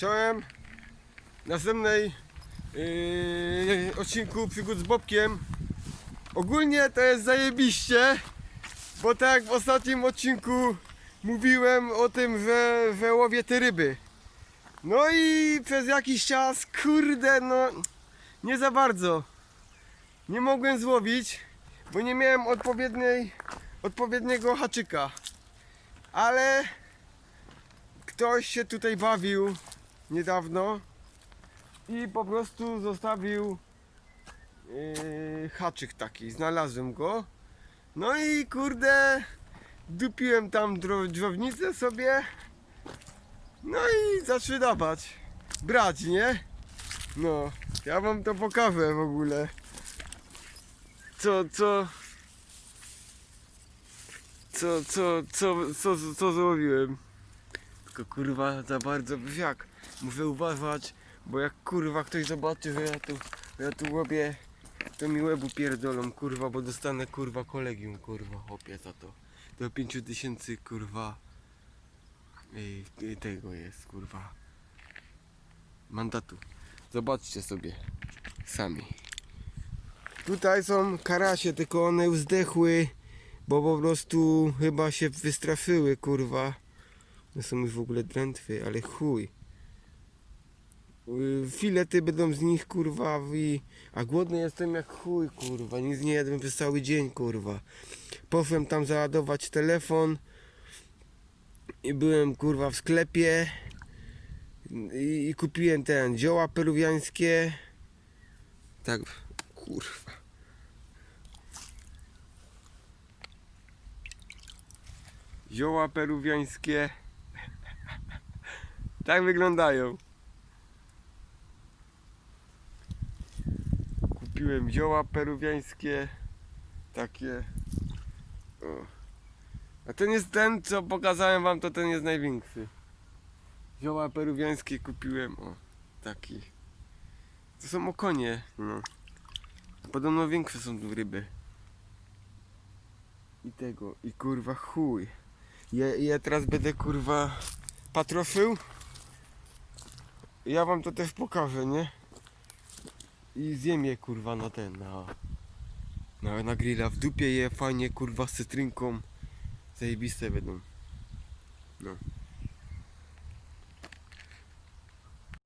Czołem. Następnej yy, odcinku przygód z Bobkiem. Ogólnie to jest zajebiście, bo tak w ostatnim odcinku mówiłem o tym, że, że łowię te ryby. No i przez jakiś czas, kurde, no nie za bardzo. Nie mogłem złowić, bo nie miałem odpowiedniej, odpowiedniego haczyka. Ale ktoś się tutaj bawił niedawno i po prostu zostawił yy, haczyk taki. Znalazłem go. No i kurde, dupiłem tam dro- drzownicę sobie. No i zaczęły dawać. Brać, nie? No, ja wam to pokażę w ogóle. Co, co... Co, co, co, co, co, co zrobiłem? Tylko kurwa za bardzo wiak. Muszę uważać, bo jak kurwa ktoś zobaczy, że ja tu, ja tu łobię, to mi łebu pierdolą kurwa, bo dostanę kurwa kolegium kurwa chłopie za to. Do 5000 kurwa ej, tego jest kurwa mandatu. Zobaczcie sobie sami. Tutaj są karasie, tylko one już zdechły, bo po prostu chyba się wystraszyły kurwa. No są już w ogóle drętwy, ale chuj. Y, Filety będą z nich kurwa i... A głodny jestem jak chuj kurwa, nic nie jadłem przez cały dzień kurwa. Poszłem tam załadować telefon i byłem kurwa w sklepie i, i kupiłem ten zioła peruwiańskie. Tak, kurwa. Zioła peruwiańskie. Tak wyglądają. Kupiłem zioła peruwiańskie. Takie. O. A ten jest ten, co pokazałem wam, to ten jest największy. Zioła peruwiańskie kupiłem. O, taki. To są okonie. No. Podobno większe są tu ryby. I tego, i kurwa chuj. Ja, ja teraz będę kurwa patroszył. Ja wam to też pokażę, nie? I zjem je kurwa na ten, na, na, na grilla. W dupie je fajnie kurwa z cytrynką. Zajebiste będą. No.